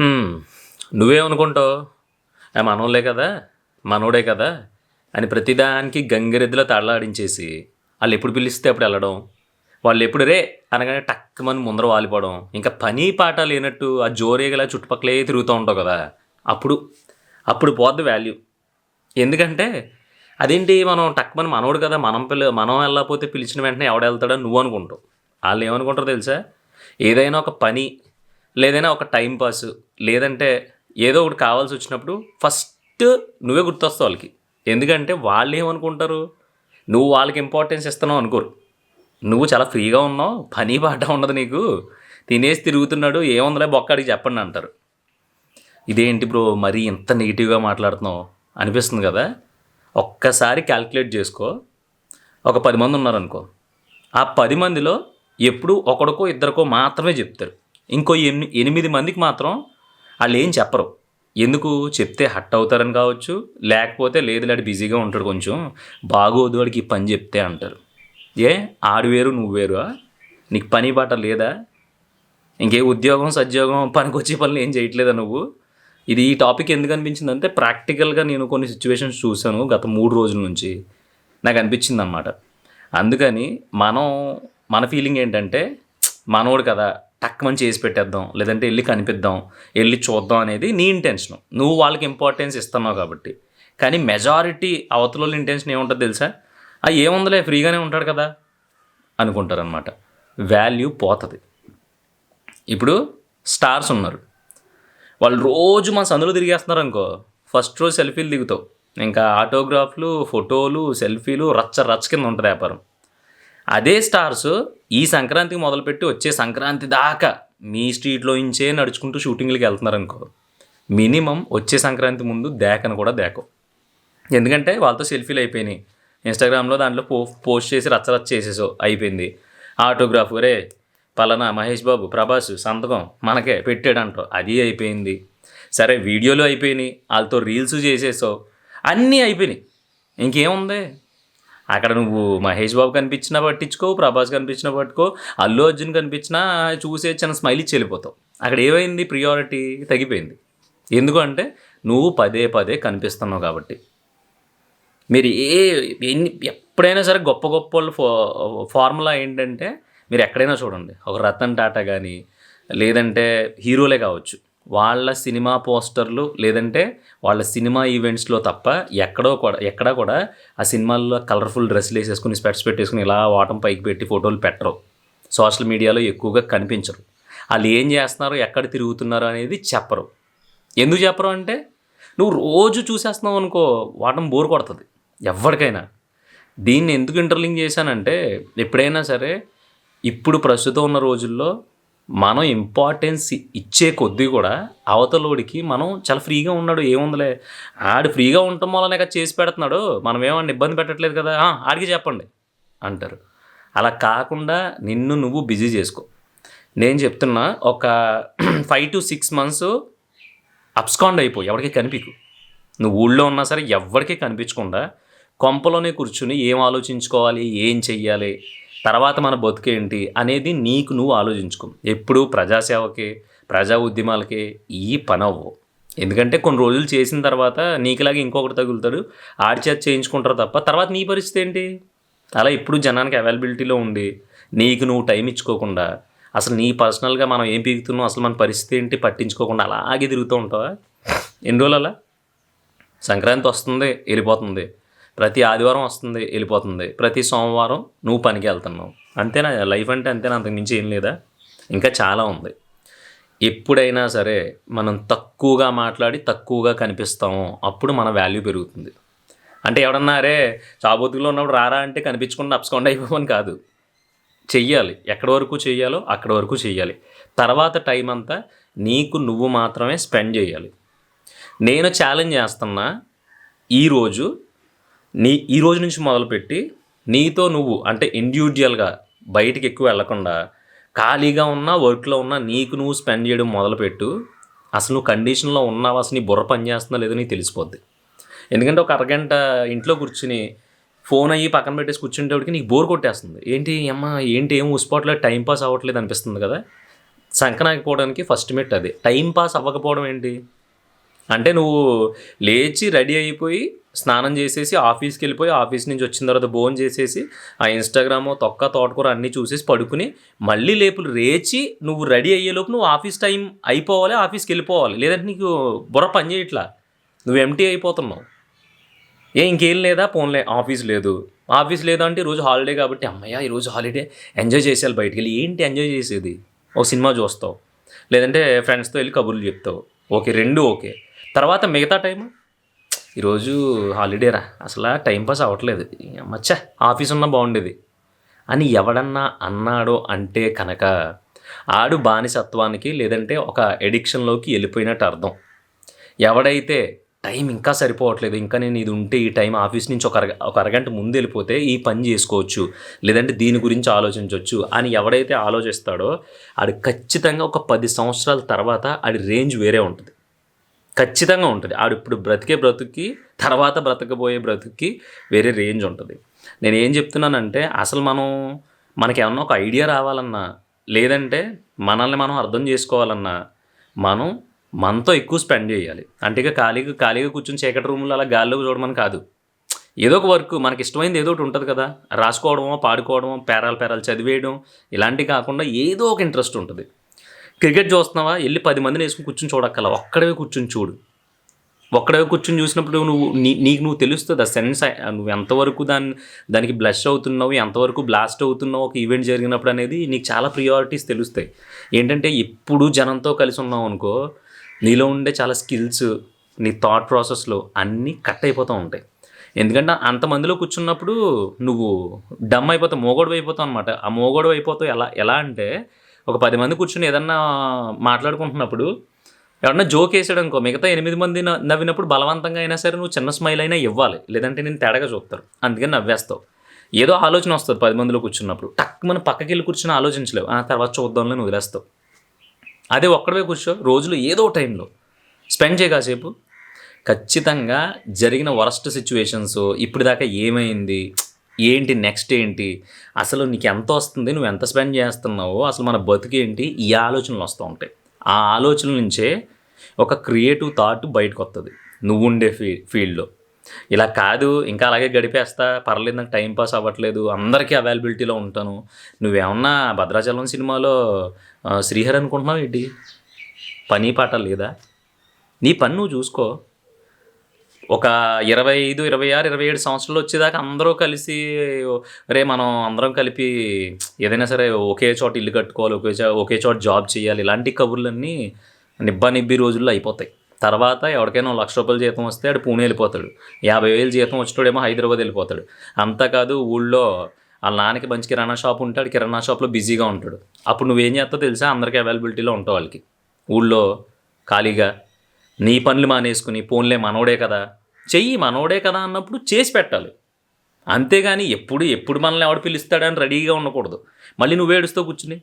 నువ్వేమనుకుంటావు? మనోళ్ళే కదా మనోడే కదా అని ప్రతిదానికి గంగిరెద్దులో తడలాడించేసి వాళ్ళు ఎప్పుడు పిలిస్తే అప్పుడు వెళ్ళడం. వాళ్ళు ఎప్పుడు రే అనగానే టక్కుమని ముందర వాలిపోవడం. ఇంకా పని పాట లేనట్టు ఆ జోరేగలా చుట్టుపక్కలే తిరుగుతూ ఉంటావు కదా. అప్పుడు అప్పుడు పోద్ది వాల్యూ ఎందుకంటే అదేంటి మనం టక్కుమని మనోడు కదా మనం పిల్ల మనం వెళ్ళకపోతే పిలిచిన వెంటనే ఎవడ వెళ్తాడో నువ్వు అనుకుంటావు. వాళ్ళు ఏమనుకుంటారు తెలుసా? ఏదైనా ఒక పని లేదైనా ఒక టైం పాస్ లేదంటే ఏదో ఒకటి కావాల్సి వచ్చినప్పుడు ఫస్ట్ నువ్వే గుర్తొస్తావు వాళ్ళకి. ఎందుకంటే వాళ్ళు ఏమనుకుంటారు? నువ్వు వాళ్ళకి ఇంపార్టెన్స్ ఇస్తున్నావు అనుకోరు. నువ్వు చాలా ఫ్రీగా ఉన్నావు పని పాట ఉండదు నీకు. తినేసి తిరుగుతున్నాడు ఏముందిలే బొక్కడికి చెప్పండి అంటారు. ఇదేంటి బ్రో మరీ ఇంత నెగిటివ్గా మాట్లాడుతున్నావు? అనిపిస్తుంది కదా? ఒక్కసారి క్యాల్కులేట్ చేసుకో. ఒక పది మంది ఉన్నారనుకో. ఆ పది మందిలో ఎప్పుడు ఒకడికో ఇద్దరికో మాత్రమే చెప్తారు. ఇంకో ఎని ఎనిమిది మందికి మాత్రం వాళ్ళు ఏం చెప్పరు. ఎందుకు? చెప్తే హట్ అవుతారని కావచ్చు లేకపోతే లేదు లేడు బిజీగా ఉంటాడు కొంచెం బాగోదు వాడికి ఈ పని చెప్తే అంటారు. ఏ? ఆడు వేరు నువ్వు వేరు నీకు పని బాట లేదా? ఇంకే ఉద్యోగం సద్యోగం పనికొచ్చే పనులు ఏం చేయట్లేదా నువ్వు? ఇది ఈ టాపిక్ ఎందుకు అనిపించింది అంటే ప్రాక్టికల్గా నేను కొన్ని సిచ్యువేషన్స్ చూశాను గత మూడు రోజుల నుంచి. నాకు అనిపించింది అనమాట అందుకని మనం మన ఫీలింగ్ ఏంటంటే మనోడు కదా టక్కుమని చేసి పెట్టేద్దాం లేదంటే వెళ్ళి కనిపిద్దాం వెళ్ళి చూద్దాం అనేది నీ ఇంటెన్షన్ నువ్వు వాళ్ళకి ఇంపార్టెన్స్ ఇస్తున్నావు కాబట్టి. కానీ మెజారిటీ అవతల ఇంటెన్షన్ ఏముంటుంది తెలుసా? ఆ ఏముందిలే ఫ్రీగానే ఉంటాడు కదా అనుకుంటారనమాట వాల్యూ పోతుంది. ఇప్పుడు స్టార్స్ ఉన్నారు. వాళ్ళు రోజు మన సందులో తిరిగేస్తున్నారు అనుకో ఫస్ట్ రోజు సెల్ఫీలు దిగుతావు. ఇంకా ఆటోగ్రాఫ్లు ఫోటోలు సెల్ఫీలు రచ్చ రచ్చ కింద ఉంటుంది వ్యాపారం. అదే స్టార్స్ ఈ సంక్రాంతికి మొదలుపెట్టి వచ్చే సంక్రాంతి దాకా మీ స్ట్రీట్లో ఇంచే నడుచుకుంటూ షూటింగ్లకి వెళ్తున్నారు అనుకో మినిమం వచ్చే సంక్రాంతి ముందు దేకను కూడా దేకవు ఎందుకంటే వాళ్ళతో సెల్ఫీలు అయిపోయినాయి. ఇన్స్టాగ్రామ్లో దాంట్లో పో పోస్ట్ చేసి రచ్చ రచ్చ చేసేసో అయిపోయింది. ఆటోగ్రాఫ్ రే పలానా మహేష్ బాబు ప్రభాస్ సంతకం మనకే పెట్టాడంట అది అయిపోయింది. సరే వీడియోలు అయిపోయినాయి. వాళ్ళతో రీల్స్ చేసేసావు అన్నీ అయిపోయినాయి. ఇంకేముంది? అక్కడ నువ్వు మహేష్ బాబు కనిపించినా పట్టించుకో ప్రభాస్ కనిపించినా పట్టుకో అల్లు అర్జున్ కనిపించినా చూసే చిన్న స్మైల్ ఇచ్చి వెళ్ళిపోతావు. అక్కడ ఏమైంది? ప్రియారిటీ తగ్గిపోయింది. ఎందుకంటే నువ్వు పదే పదే కనిపిస్తున్నావు కాబట్టి. మీరు ఏ ఎన్ని ఎప్పుడైనా సరే గొప్ప గొప్ప వాళ్ళు ఫార్ములా ఏంటంటే మీరు ఎక్కడైనా చూడండి. ఒక రతన్ టాటా కానీ లేదంటే హీరోలే కావచ్చు. వాళ్ళ సినిమా పోస్టర్లు లేదంటే వాళ్ళ సినిమా ఈవెంట్స్లో తప్ప ఎక్కడో కూడా ఎక్కడా కూడా ఆ సినిమాల్లో కలర్ఫుల్ డ్రెస్సులు వేసేసుకుని స్పెట్స్ పెట్టేసుకుని ఇలా వాటం పైకి పెట్టి ఫోటోలు పెట్టరు. సోషల్ మీడియాలో ఎక్కువగా కనిపించరు. వాళ్ళు ఏం చేస్తున్నారు ఎక్కడ తిరుగుతున్నారు అనేది చెప్పరు. ఎందుకు చెప్పరు అంటే నువ్వు రోజు చూసేస్తున్నావు అనుకో వాటం బోర్ కొడుతుంది. ఎవరికైనా. దీన్ని ఎందుకు ఇంటర్లింక్ చేశానంటే ఎప్పుడైనా సరే ఇప్పుడు ప్రస్తుతం ఉన్న రోజుల్లో మనం ఇంపార్టెన్స్ ఇచ్చే కొద్దీ కూడా అవతలోడికి మనం చాలా ఫ్రీగా ఉన్నాడు ఏముందిలే. ఆడు ఫ్రీగా ఉండటం వల్లనే కదా చేసి పెడుతున్నాడు మనం ఏమన్నా ఇబ్బంది పెట్టట్లేదు కదా ఆడికి చెప్పండి అంటారు. అలా కాకుండా నిన్ను నువ్వు బిజీ చేసుకో. నేను చెప్తున్నా ఒక ఫైవ్ టు సిక్స్ మంత్స్ అప్స్కాండ్ అయిపో ఎవరికి కనిపించు నువ్వు ఊళ్ళో ఉన్నా సరే ఎవరికి కనిపించకుండా కొంపలోనే కూర్చుని ఏం ఆలోచించుకోవాలి ఏం చెయ్యాలి తర్వాత మన బతుకేంటి అనేది నీకు నువ్వు ఆలోచించుకో. ఎప్పుడు ప్రజాసేవకి ప్రజా ఉద్యమాలకి ఈ పనవ్వు. ఎందుకంటే కొన్ని రోజులు చేసిన తర్వాత నీకులాగా ఇంకొకటి తగులుతాడు ఆడి చేత చేయించుకుంటారు తప్ప తర్వాత నీ పరిస్థితి ఏంటి? అలా ఇప్పుడు జనానికి అవైలబిలిటీలో ఉండి నీకు నువ్వు టైం ఇచ్చుకోకుండా అసలు నీ పర్సనల్గా మనం ఏం పీగుతున్నావు అసలు మన పరిస్థితి ఏంటి పట్టించుకోకుండా అలాగే తిరుగుతూ ఉంటావా? ఎన్ని రోజులు అలా? సంక్రాంతి వస్తుంది వెళ్ళిపోతుంది. ప్రతి ఆదివారం వస్తుంది వెళ్ళిపోతుంది. ప్రతి సోమవారం నువ్వు పనికి వెళ్తున్నావు. అంతేనా? లైఫ్ అంటే అంతేనా? అంతకు మించి ఏం లేదా? ఇంకా చాలా ఉంది. ఎప్పుడైనా సరే మనం తక్కువగా మాట్లాడి తక్కువగా కనిపిస్తాము. అప్పుడు మన వాల్యూ పెరుగుతుంది. అంటే ఎవడన్నా అరే చాబోతుల్లో ఉన్నప్పుడు రారా అంటే కనిపించకుండా అప్స్కౌండ్ అయిపోమని కాదు. చెయ్యాలి. ఎక్కడి వరకు చేయాలో అక్కడి వరకు చేయాలి తర్వాత టైం అంతా నీకు నువ్వు మాత్రమే స్పెండ్ చేయాలి. నేను ఛాలెంజ్ చేస్తున్నా ఈరోజు నీ ఈ రోజు నుంచి మొదలుపెట్టి నీతో నువ్వు అంటే ఇండివిజువల్గా బయటికి ఎక్కువ వెళ్ళకుండా ఖాళీగా ఉన్నా వర్క్లో ఉన్నా నీకు నువ్వు స్పెండ్ చేయడం మొదలుపెట్టు. అసలు నువ్వు కండిషన్లో ఉన్నావా? అసలు నీ బుర్ర పనిచేస్తుందా లేదో నీకు తెలిసిపోద్ది. ఎందుకంటే ఒక అరగంట ఇంట్లో కూర్చుని ఫోన్ అయ్యి పక్కన పెట్టేసి కూర్చుంటేటికి నీకు బోర్ కొట్టేస్తుంది. ఏంటి అమ్మ? ఏంటి? ఏం ఉసిపోవట్లేదు టైం పాస్ అవ్వట్లేదు అనిపిస్తుంది కదా? సంకనాకపోవడానికి ఫస్ట్ మెట్ అది. టైం పాస్ అవ్వకపోవడం ఏంటి? అంటే నువ్వు లేచి రెడీ అయిపోయి స్నానం చేసేసి ఆఫీస్కి వెళ్ళిపోయి ఆఫీస్ నుంచి వచ్చిన తర్వాత భోజనం చేసేసి ఆ ఇన్స్టాగ్రామ్ తొక్క తోటకూర అన్నీ చూసేసి పడుకుని మళ్ళీ లేపులు రేచి నువ్వు రెడీ అయ్యేలోపు నువ్వు ఆఫీస్ టైం అయిపోవాలి ఆఫీస్కి వెళ్ళిపోవాలి. లేదంటే నీకు బుర్ర పని చేయట్లా నువ్వు ఎంటీ అయిపోతున్నావు. ఏ ఇంకేం లేదా? పోన్లే ఆఫీస్ లేదు. ఆఫీస్ లేదా అంటే ఈరోజు హాలిడే కాబట్టి అమ్మయ్య ఈరోజు హాలిడే. ఎంజాయ్ చేసేయాలి బయటికి వెళ్ళి. ఏంటి ఎంజాయ్ చేసేది? ఒక సినిమా చూస్తావు. లేదంటే ఫ్రెండ్స్తో వెళ్ళి కబుర్లు చెప్తావు. ఓకే రెండు ఓకే. తర్వాత మిగతా టైం ఈరోజు హాలిడే రా. అసలు టైంపాస్ అవ్వట్లేదు. మచ్చా ఆఫీస్ ఉన్నా బాగుండేది. అని ఎవడన్నా అన్నాడో అంటే కనుక ఆడు బానిసత్వానికి లేదంటే ఒక ఎడిక్షన్లోకి వెళ్ళిపోయినట్టు అర్థం. ఎవడైతే టైం ఇంకా సరిపోవట్లేదు ఇంకా నేను ఇది ఉంటే ఈ టైం ఆఫీస్ నుంచి ఒక అరగ ఒక అరగంట ముందు వెళ్ళిపోతే ఈ పని చేసుకోవచ్చు లేదంటే దీని గురించి ఆలోచించవచ్చు అని ఎవడైతే ఆలోచిస్తాడో ఆడు ఖచ్చితంగా ఒక పది సంవత్సరాల తర్వాత ఆడి రేంజ్ వేరే ఉంటుంది. ఖచ్చితంగా ఉంటుంది. ఆడు ఇప్పుడు బ్రతికే బ్రతుక్కి తర్వాత బ్రతకబోయే బ్రతుక్కి వేరే రేంజ్ ఉంటుంది. నేను ఏం చెప్తున్నానంటే అసలు మనం మనకి ఏమన్నా ఒక ఐడియా రావాలన్నా లేదంటే మనల్ని మనం అర్థం చేసుకోవాలన్నా మనం మనతో ఎక్కువ స్పెండ్ చేయాలి. అంటే ఇక ఖాళీగా ఖాళీగా కూర్చొని చీకటి రూమ్లో అలా గాల్లోకి చూడమని కాదు. ఏదో ఒక వర్క్ మనకి ఇష్టమైంది ఏదో ఒకటి ఉంటుంది కదా. రాసుకోవడమో పాడుకోవడమో పేరాలు పేరాలు చదివేయడం ఇలాంటివి కాకుండా ఏదో ఒక ఇంట్రెస్ట్ ఉంటుంది. క్రికెట్ చూస్తున్నావా? వెళ్ళి పది మందిని వేసుకుని కూర్చుని చూడక్కల ఒక్కడవే కూర్చొని చూడు. ఒక్కడవే కూర్చొని చూసినప్పుడు నువ్వు నీ నీకు నువ్వు తెలుస్తుంది. ఆ సెన్స్ నువ్వు ఎంతవరకు దాన్ని దానికి బ్లష్ అవుతున్నావు ఎంతవరకు బ్లాస్ట్ అవుతున్నావు ఒక ఈవెంట్ జరిగినప్పుడు అనేది నీకు చాలా ప్రియారిటీస్ తెలుస్తాయి. ఏంటంటే ఎప్పుడు జనంతో కలిసి ఉన్నావు అనుకో నీలో ఉండే చాలా స్కిల్స్ నీ థాట్ ప్రాసెస్లో అన్నీ కట్ అయిపోతూ ఉంటాయి. ఎందుకంటే అంతమందిలో కూర్చున్నప్పుడు నువ్వు డమ్ అయిపోతావు మోగోడు అయిపోతావు అనమాట ఆ మోగోడు అయిపోతావు ఎలా ఎలా అంటే ఒక పది మంది కూర్చుని ఏదన్నా మాట్లాడుకుంటున్నప్పుడు ఎవరన్నా జోక్ వేసాడు అనుకో మిగతా ఎనిమిది మంది నవ్వినప్పుడు బలవంతంగా అయినా సరే నువ్వు చిన్న స్మైల్ అయినా ఇవ్వాలి. లేదంటే నేను తేడాగా చూస్తారు అందుకని నవ్వేస్తావు. ఏదో ఆలోచన వస్తుంది పది మందిలో కూర్చున్నప్పుడు. టక్ మన పక్కకి వెళ్ళి కూర్చుని ఆలోచించలేవు. ఆ తర్వాత చూద్దాంలో నువ్వు వదిలేస్తావు. అదే ఒక్కడవే కూర్చో రోజులు ఏదో టైంలో స్పెండ్ చేయ కాసేపు. ఖచ్చితంగా జరిగిన వరస్ట్ సిచ్యువేషన్స్ ఇప్పుడు దాకా ఏమైంది? ఏంటి నెక్స్ట్ ఏంటి? అసలు నీకు ఎంత వస్తుంది? నువ్వు ఎంత స్పెండ్ చేస్తున్నావు? అసలు మన బతికేంటి ఈ ఆలోచనలు వస్తూ ఉంటాయి. ఆ ఆలోచనల నుంచే ఒక క్రియేటివ్ థాట్ బయటకు వస్తుంది నువ్వు ఉండే ఫీ ఫీల్డ్లో. ఇలా కాదు ఇంకా అలాగే గడిపేస్తా. పర్లేదు నాకు టైం పాస్ అవ్వట్లేదు. అందరికీ అవైలబిలిటీలో ఉంటాను. నువ్వేమన్నా భద్రాచలం సినిమాలో శ్రీహర్ శ్రీహరి అనుకుంటున్నావు ఏంటి? పని పాట లేదా? నీ పని నువ్వు చూసుకో. ఒక ఇరవై ఐదు ఇరవై ఆరు ఇరవై ఏడు సంవత్సరాలు వచ్చేదాకా అందరూ కలిసి రే మనం అందరం కలిపి ఏదైనా సరే ఒకే చోట ఇల్లు కట్టుకోవాలి ఒకే చోట ఒకే చోట జాబ్ చేయాలి ఇలాంటి కబుర్లన్నీ నిబ్బా నిబ్బి రోజుల్లో అయిపోతాయి. తర్వాత ఎవరికైనా లక్ష రూపాయల జీతం వస్తే ఆడు పూణే వెళ్ళిపోతాడు. యాభై వేలు జీతం వచ్చేటోడేమో హైదరాబాద్ వెళ్ళిపోతాడు. అంతా కాదు ఊళ్ళో వాళ్ళ నాన్నకి మంచి కిరాణా షాప్ ఉంటాడు కిరాణా షాప్లో బిజీగా ఉంటాడు. అప్పుడు నువ్వేం చేస్తావు తెలుసా? అందరికీ అవైలబిలిటీలో ఉంటావు వాళ్ళకి. ఊళ్ళో ఖాళీగా నీ పనులు మానేసుకుని పోన్లే మనోడే కదా. చెయ్యి మనోడే కదా అన్నప్పుడు చేసి పెట్టాలి. అంతేగాని ఎప్పుడు ఎప్పుడు మనల్ని ఎవడు పిలుస్తాడని రెడీగా ఉండకూడదు. మళ్ళీ నువ్వు ఏడుస్తూ కూర్చుని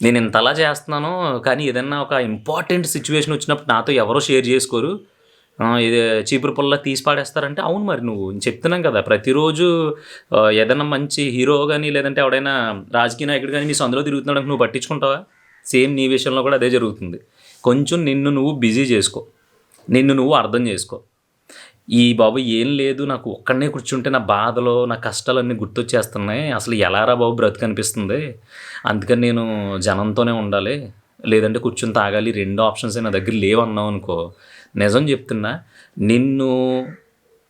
నేను ఇంతలా చేస్తున్నాను కానీ ఏదన్నా ఒక ఇంపార్టెంట్ సిచ్యువేషన్ వచ్చినప్పుడు నాతో ఎవరో షేర్ చేసుకోరు. ఇది చీపురు పుల్ల తీసి పాడేస్తారంటే అవును మరి నువ్వు. చెప్తున్నాం కదా ప్రతిరోజు ఏదైనా మంచి హీరో కానీ లేదంటే ఎవడైనా రాజకీయ నాయకుడు కానీ నీ సందులో తిరుగుతున్నాడు నువ్వు పట్టించుకుంటావా? సేమ్ నీ విషయంలో కూడా అదే జరుగుతుంది. కొంచెం నిన్ను నువ్వు బిజీ చేసుకో. నిన్ను నువ్వు అర్థం చేసుకో. ఈ బాబు ఏం లేదు నాకు ఒక్కడనే కూర్చుంటే నా బాధలో నా కష్టాలన్నీ గుర్తొచ్చేస్తున్నాయి. అసలు ఎలారా బాబు బ్రతుకు కనిపిస్తుంది అందుకని నేను జనంతోనే ఉండాలి. లేదంటే కూర్చుని తాగాలి. రెండు ఆప్షన్స్ నా దగ్గర లేవన్నావు అనుకో. నిజం చెప్తున్నా నిన్ను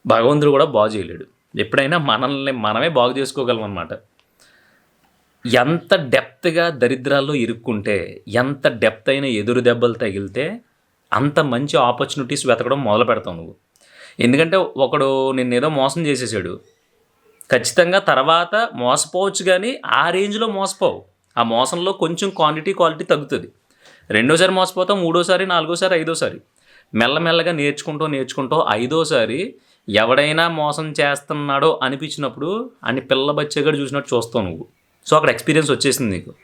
భగవంతుడు కూడా బాగు చేయలేడు. ఎప్పుడైనా మనల్ని మనమే బాగు చేసుకోగలం అనమాట ఎంత డెప్త్గా దరిద్రాల్లో ఇరుక్కుంటే ఎంత డెప్త్ అయిన ఎదురు దెబ్బలు తగిలితే అంత మంచి ఆపర్చునిటీస్ వెతకడం మొదలు పెడతావు నువ్వు. ఎందుకంటే ఒకడు నిన్నేదో మోసం చేసేసాడు. ఖచ్చితంగా తర్వాత మోసపోవచ్చు కానీ ఆ రేంజ్లో మోసపోవు. ఆ మోసంలో కొంచెం క్వాంటిటీ క్వాలిటీ తగ్గుతుంది. రెండోసారి మోసపోతావు మూడోసారి నాలుగోసారి ఐదోసారి. మెల్లమెల్లగా నేర్చుకుంటూ నేర్చుకుంటూ ఐదోసారి ఎవడైనా మోసం చేస్తున్నాడో అనిపించినప్పుడు అని పిల్ల బచ్చగాడు చూసినట్టు చూస్తావు నువ్వు. సో అక్కడ ఎక్స్పీరియన్స్ వచ్చేసింది నీకు.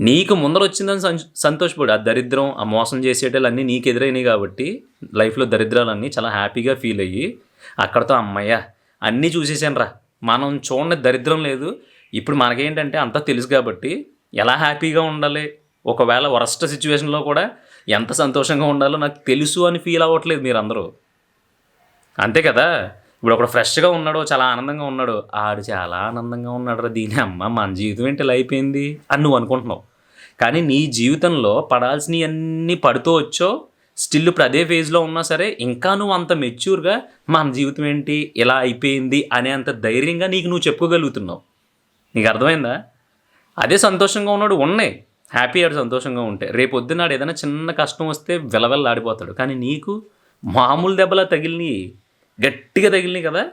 నీకు ముందర వచ్చిందని సంతోషపడు. ఆ దరిద్రం ఆ మోసం చేసేటలు అన్నీ నీకు ఎదురైనాయి కాబట్టి లైఫ్లో దరిద్రాలన్నీ చాలా హ్యాపీగా ఫీల్ అయ్యి అక్కడతో అమ్మయ్య అన్నీ చూసేసాను రా మనం చూడని దరిద్రం లేదు. ఇప్పుడు మనకేంటంటే అంతా తెలుసు కాబట్టి ఎలా హ్యాపీగా ఉండాలి? ఒకవేళ వరస్ట్ సిచ్యువేషన్లో కూడా ఎంత సంతోషంగా ఉండాలో నాకు తెలుసు అని ఫీల్ అవ్వట్లేదు మీరందరూ. అంతే కదా? ఇప్పుడు ఒకడు ఫ్రెష్గా ఉన్నాడు చాలా ఆనందంగా ఉన్నాడు. ఆడు చాలా ఆనందంగా ఉన్నాడు రా దీని అమ్మ మన జీవితం ఏంటి ఇలా అయిపోయింది? అని నువ్వు అనుకుంటున్నావు. కానీ నీ జీవితంలో పడాల్సినవి అన్నీ పడుతూ వచ్చో స్టిల్ ఇప్పుడు అదే ఫేజ్లో ఉన్నా సరే ఇంకా నువ్వు అంత మెచ్యూర్గా మన జీవితం ఏంటి ఇలా అయిపోయింది అనే అంత ధైర్యంగా నీకు నువ్వు చెప్పుకోగలుగుతున్నావు. నీకు అర్థమైందా? అదే సంతోషంగా ఉన్నాడు ఉన్నాయి. హ్యాపీ ఆడు సంతోషంగా ఉంటే. రేపు పొద్దున్నాడు ఏదైనా చిన్న కష్టం వస్తే వెలవెల్లాడిపోతాడు. కానీ నీకు మామూలు దెబ్బలా తగిలినవి గట్టిగా తగిలినాయి కదా.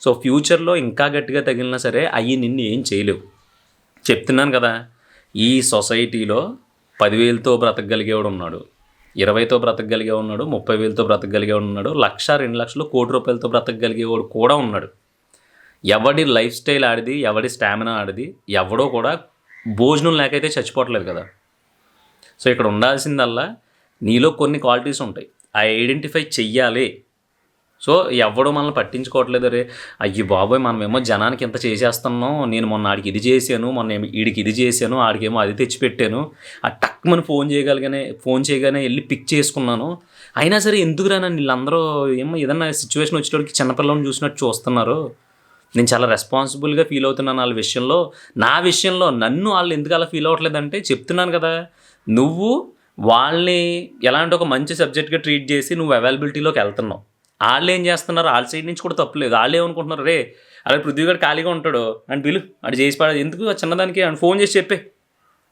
సో ఫ్యూచర్లో ఇంకా గట్టిగా తగిలినా సరే అవి నిన్ను ఏం చేయలేవు. చెప్తున్నాను కదా ఈ సొసైటీలో పదివేలతో బ్రతకగలిగేవాడు ఉన్నాడు. ఇరవైతో బ్రతకగలిగే ఉన్నాడు ముప్పై వేలతో బ్రతకగలిగే ఉన్నాడు లక్ష రెండు లక్షలు కోటి రూపాయలతో బ్రతకగలిగేవాడు కూడా ఉన్నాడు. ఎవడి లైఫ్ స్టైల్ ఆడిది ఎవడి స్టామినా ఆడిది ఎవడో కూడా భోజనం లేకైతే చచ్చిపోవట్లేదు కదా. సో ఇక్కడ ఉండాల్సిందల్లా నీలో కొన్ని క్వాలిటీస్ ఉంటాయి. ఆ ఐడెంటిఫై చెయ్యాలి. సో ఎవడో మనల్ని పట్టించుకోవట్లేదు రే అయ్యి బాబోయ్ మనమేమో జనానికి ఇంత చేసేస్తున్నాం. నేను మొన్న ఆడికి ఇది చేశాను మొన్న వీడికి ఇది చేశాను ఆడికేమో అది తెచ్చిపెట్టాను. ఆ టక్మని ఫోన్ చేయగలిగానే ఫోన్ చేయగానే వెళ్ళి పిక్ చేసుకున్నాను. అయినా సరే ఎందుకురా నన్ను వీళ్ళందరూ ఏమో ఏదన్నా సిచ్యువేషన్ వచ్చేటోడికి చిన్నపిల్లలను చూసినట్టు చూస్తున్నారు. నేను చాలా రెస్పాన్సిబుల్గా ఫీల్ అవుతున్నాను వాళ్ళ విషయంలో. నా విషయంలో నన్ను వాళ్ళు ఎందుకు అలా ఫీల్ అవ్వట్లేదంటే చెప్తున్నాను కదా. నువ్వు వాళ్ళని ఎలాంటి ఒక మంచి సబ్జెక్ట్గా ట్రీట్ చేసి నువ్వు అవైలబిలిటీలోకి వెళ్తున్నావు. వాళ్ళు ఏం చేస్తున్నారు? వాళ్ళ సైడ్ నుంచి కూడా తప్పలేదు వాళ్ళు ఏమనుకుంటున్నారు? రే అలా పృథ్వీ గారు ఖాళీగా ఉంటాడు. అని పిలు అటు చేసి పాడు ఎందుకు చిన్నదానికి అని ఫోన్ చేసి చెప్పే.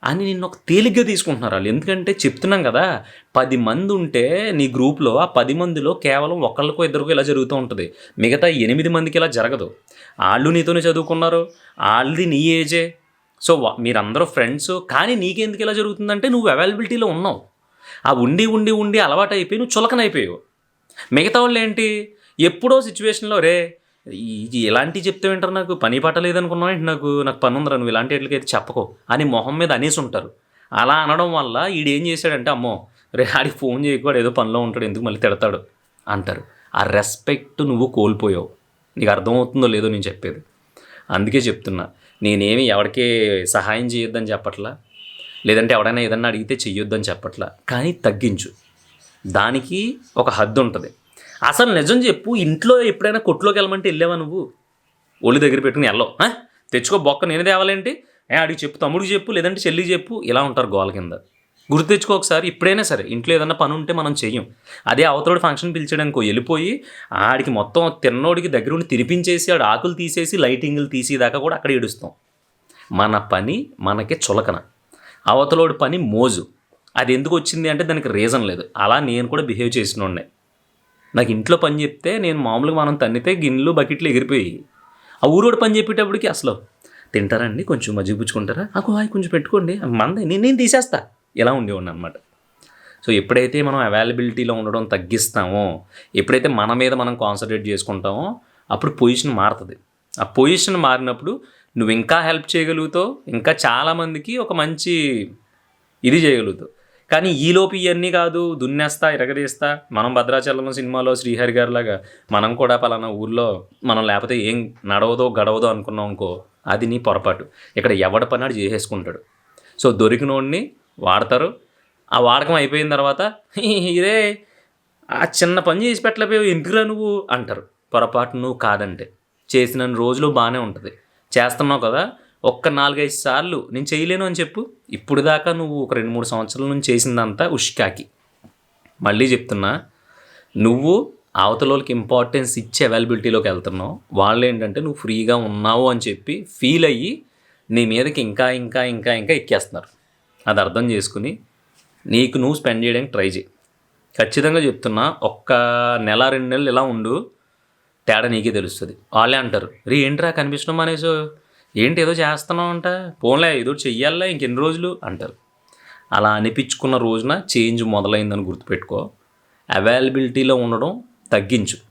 అని నిన్ను ఒక తేలిగ్గా తీసుకుంటున్నారు వాళ్ళు ఎందుకంటే చెప్తున్నాం కదా పది మంది ఉంటే నీ గ్రూప్లో ఆ పది మందిలో కేవలం ఒకళ్ళకో ఇద్దరికో ఇలా జరుగుతూ ఉంటుంది. మిగతా ఎనిమిది మందికి ఇలా జరగదు. వాళ్ళు నీతోనే చదువుకున్నారు. వాళ్ళది నీ ఏజే. సో మీరందరూ ఫ్రెండ్స్. కానీ నీకెందుకు ఇలా జరుగుతుందంటే నువ్వు అవైలబిలిటీలో ఉన్నావు. ఆ ఉండి ఉండి ఉండి అలవాటు అయిపోయి నువ్వు చులకనైపోయావు. మిగతా వాళ్ళు ఏంటి ఎప్పుడో సిచ్యువేషన్లో రే ఇది ఎలాంటివి చెప్తే వింటారు నాకు పని పాట లేదనుకున్నావు ఏంటి నాకు? నాకు పని ఉందిరా నువ్వు ఇలాంటి వాటికి అయితే చెప్పకో అని మొహం మీద అనేసి ఉంటారు. అలా అనడం వల్ల ఈడు ఏం చేశాడంటే అమ్మో రే ఆడికి ఫోన్ చేయకూడదు ఏదో పనిలో ఉంటాడు ఎందుకు మళ్ళీ తిడతాడు? అంటారు. ఆ రెస్పెక్ట్ నువ్వు కోల్పోయావు. నీకు అర్థమవుతుందో లేదో నేను చెప్పేది. అందుకే చెప్తున్నా. నేనేమి ఎవరికే సహాయం చేయొద్దని చెప్పట్లా? లేదంటే ఎవడైనా ఏదన్నా అడిగితే చెయ్యొద్దని చెప్పట్లా? కానీ తగ్గించు. దానికి ఒక హద్దు ఉంటుంది. అసలు నిజం చెప్పు ఇంట్లో ఎప్పుడైనా కొట్లోకి వెళ్ళమంటే వెళ్ళావా నువ్వు? ఒళ్ళు దగ్గర పెట్టుకుని వెళ్ళవు. తెచ్చుకో బొక్క నేను తేవాలేంటి? ఏ అడిగి చెప్పు తమ్ముడికి చెప్పు లేదంటే చెల్లి చెప్పు ఇలా ఉంటారు గోల కింద. గుర్తు తెచ్చుకో ఒకసారి ఇప్పుడైనా సరే ఇంట్లో ఏదైనా పని ఉంటే మనం చెయ్యం. అదే అవతలోడు ఫంక్షన్ పిలిచడానికి వెళ్ళిపోయి ఆడికి మొత్తం తిన్నోడికి దగ్గరుండి తినిపించేసి ఆడు ఆకులు తీసేసి లైటింగ్లు తీసేదాకా కూడా అక్కడ ఏడుస్తాం. మన పని మనకి చులకన. అవతలోడి పని మోజు. అది ఎందుకు వచ్చింది అంటే దానికి రీజన్ లేదు. అలా నేను కూడా బిహేవ్ చేసిన ఉండే నాకు ఇంట్లో పని చెప్తే నేను మామూలుగా మనం తన్నితే గిన్నెలు బకెట్లు ఎగిరిపోయి ఆ ఊరోడు పని చెప్పేటప్పటికి అసలు తింటారండి కొంచెం మజ్జిగ పుచ్చుకుంటారా? నాకు హాయ్ కొంచెం పెట్టుకోండి. మందే నేను నేను తీసేస్తా. ఇలా ఉండేవాడిని అనమాట సో ఎప్పుడైతే మనం అవైలబిలిటీలో ఉండడం తగ్గిస్తామో ఎప్పుడైతే మన మీద మనం కాన్సన్ట్రేట్ చేసుకుంటామో అప్పుడు పొజిషన్ మారుతుంది. ఆ పొజిషన్ మారినప్పుడు నువ్వు ఇంకా హెల్ప్ చేయగలుగుతావు ఇంకా చాలామందికి ఒక మంచి ఇది చేయగలుగుతావు. కానీ ఈలోపు ఇవన్నీ కాదు దున్నేస్తా ఇరగదీస్తా మనం భద్రాచలం సినిమాలో శ్రీహరి గారి లాగా మనం కూడా పలానా ఊర్లో మనం లేకపోతే ఏం నడవదో గడవదో అనుకున్నాం అనుకో అది నీ పొరపాటు. ఇక్కడ ఎవడ పని చేసేసుకుంటాడు. సో దొరికినోడిని వాడతారు. ఆ వాడకం అయిపోయిన తర్వాత ఇదే ఆ చిన్న పని చేసి పెట్టలేపోయావు ఎందుకురా నువ్వు? అంటారు. పొరపాటు నువ్వు కాదంటే. చేసిన రోజులు బాగానే ఉంటుంది. చేస్తున్నావు కదా ఒక్క నాలుగైదు సార్లు నేను చేయలేను అని చెప్పు. ఇప్పుడు దాకా నువ్వు ఒక రెండు మూడు సంవత్సరాల నుంచి చేసిందంతా ఉష్కాకి. మళ్ళీ చెప్తున్నా నువ్వు అవతలోకి ఇంపార్టెన్స్ ఇచ్చి అవైలబిలిటీలోకి వెళ్తున్నావు. వాళ్ళు ఏంటంటే నువ్వు ఫ్రీగా ఉన్నావు అని చెప్పి ఫీల్ అయ్యి నీ మీదకి ఇంకా ఇంకా ఇంకా ఇంకా ఎక్కేస్తున్నారు. అది అర్థం చేసుకుని నీకు నువ్వు స్పెండ్ చేయడానికి ట్రై చేయి. ఖచ్చితంగా చెప్తున్నా ఒక్క నెల రెండు నెలలు ఇలా ఉండు తేడా నీకే తెలుస్తుంది. వాళ్ళే అంటారు రీ ఏంట్రా కనిపించడం మానేసో ఏంటి ఏదో చేస్తున్నావు అంట పోన్లే ఏదో చెయ్యాలా ఇంకెన్ని రోజులు అంటారు. అలా అనిపించుకున్న రోజున చేంజ్ మొదలైందని గుర్తుపెట్టుకో. అవైలబిలిటీలో ఉండడం తగ్గించు.